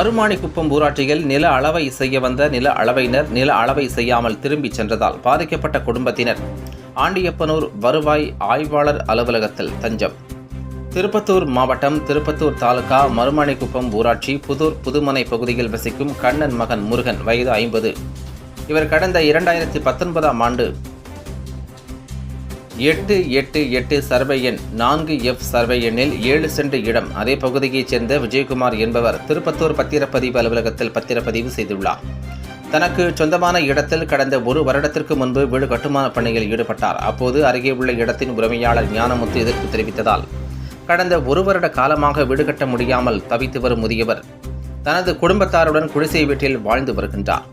மறுமாணிக்குப்பம் ஊராட்சியில் நில அளவை செய்ய வந்த நில அளவையினர் நில அளவை செய்யாமல் திரும்பிச் சென்றதால் பாதிக்கப்பட்ட குடும்பத்தினர். ஆண்டியப்பனூர் வருவாய் ஆய்வாளர் அலுவலகத்தில் தஞ்சம். திருப்பத்தூர் மாவட்டம் திருப்பத்தூர் தாலுகா மறுமாணிக்குப்பம் ஊராட்சி புதூர் புதுமனை பகுதியில் வசிக்கும் கண்ணன் மகன் முருகன் வயது ஐம்பது. இவர் கடந்த இரண்டாயிரத்தி பத்தொன்பதாம் ஆண்டு எட்டு எட்டு எட்டு சர்வே எண் நான்கு எஃப் சர்வே எண்ணில் ஏழு சென்ட் இடம். அதே பகுதியைச் சேர்ந்த விஜயகுமார் என்பவர் திருப்பத்தூர் பத்திரப்பதிவு அலுவலகத்தில் பத்திரப்பதிவு செய்துள்ளார். தனக்கு சொந்தமான இடத்தில் கடந்த ஒரு வருடத்திற்கு முன்பு வீடு கட்டுமான பணியில் ஈடுபட்டார். அப்போது அருகே உள்ள இடத்தின் உரிமையாளர் ஞானமுத்து எதிர்ப்பு தெரிவித்ததால் கடந்த ஒரு வருட காலமாக வீடு கட்ட முடியாமல் தவித்து வரும் முதியவர் தனது குடும்பத்தாருடன் குடிசை வீட்டில் வாழ்ந்து வருகின்றார்.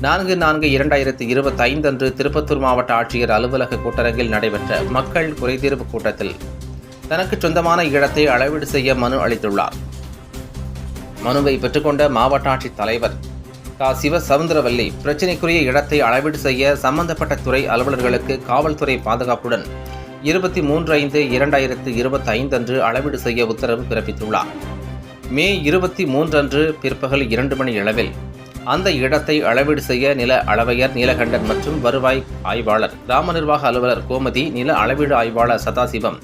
நான்கு நான்கு இரண்டாயிரத்தி இருபத்தி ஐந்து அன்று திருப்பத்தூர் மாவட்ட ஆட்சியர் அலுவலக கூட்டரங்கில் நடைபெற்ற மக்கள் குறைதீர்வு கூட்டத்தில் தனக்கு சொந்தமான இடத்தை அளவீடு செய்ய மனு அளித்துள்ளார். மனுவை பெற்றுக்கொண்ட மாவட்ட ஆட்சித் தலைவர் கா. சிவ சவுந்தரவல்லி பிரச்சினைக்குரிய இடத்தை அளவீடு செய்ய சம்பந்தப்பட்ட துறை அலுவலர்களுக்கு காவல்துறை பாதுகாப்புடன் இருபத்தி மூன்று ஐந்து இரண்டாயிரத்து இருபத்தி ஐந்து அன்று அளவீடு செய்ய உத்தரவு பிறப்பித்துள்ளார். மே இருபத்தி மூன்று அன்று பிற்பகல் இரண்டு மணி அளவில் அந்த இடத்தை அளவீடு செய்ய நில அளவையர் நீலகண்டன் மற்றும் வருவாய் ஆய்வாளர் கிராம நிர்வாக அலுவலர் கோமதி நில அளவீடு ஆய்வாளர் சதாசிவம்.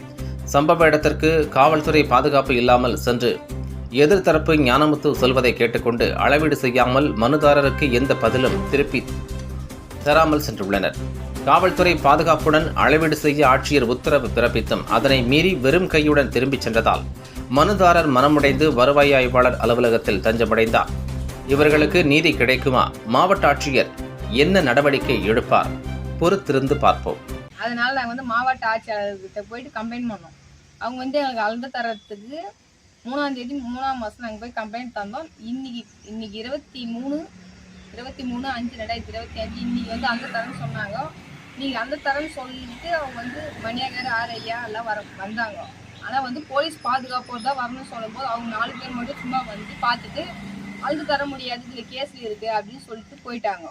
சம்பவ இடத்திற்கு காவல்துறை பாதுகாப்பு இல்லாமல் சென்று எதிர்த்தரப்பு ஞானமுத்து சொல்வதை கேட்டுக்கொண்டு அளவீடு செய்யாமல் மனுதாரருக்கு எந்த பதிலும் திருப்பி தராமல் சென்றுள்ளனர். காவல்துறை பாதுகாப்புடன் அளவீடு செய்ய ஆட்சியர் உத்தரவு பிறப்பித்தும் அதனை மீறி வெறும் கையுடன் திரும்பிச் சென்றதால் மனுதாரர் மனமுடைந்து வருவாய் ஆய்வாளர் அலுவலகத்தில் தஞ்சமடைந்தார். இவர்களுக்கு நீதி கிடைக்குமா? மாவட்ட ஆட்சியர் என்ன நடவடிக்கை எடுப்பார்? பொறுத்திருந்து பார்ப்போம். அதனால நாங்கள் வந்து மாவட்ட ஆட்சியாளர்கிட்ட போயிட்டு கம்ப்ளைண்ட் பண்ணோம் அவங்க வந்து எங்களுக்கு அளந்து தரத்துக்கு மூணாம் தேதி மூணாம் மாதம் நாங்கள் போய் கம்ப்ளைண்ட் தந்தோம். இன்னைக்கு இன்னைக்கு இருபத்தி மூணு இருபத்தி மூணு அஞ்சு ரெண்டாயிரத்தி இருபத்தி அஞ்சு இன்னைக்கு வந்து அந்த தரம்னு சொன்னாங்க. நீங்கள் அந்த தரம்னு சொல்லிட்டு அவங்க வந்து மணியாகர் ஆரையா எல்லாம் வர வந்தாங்க. ஆனால் வந்து போலீஸ் பாதுகாப்போடு தான் வரணும்னு சொல்லும்போது அவங்க நாலு பேர் மட்டும் சும்மா வந்து பார்த்துட்டு அழுது தர முடியாது இதில் கேஸ் இருக்குது அப்படின்னு சொல்லிட்டு போயிட்டாங்க.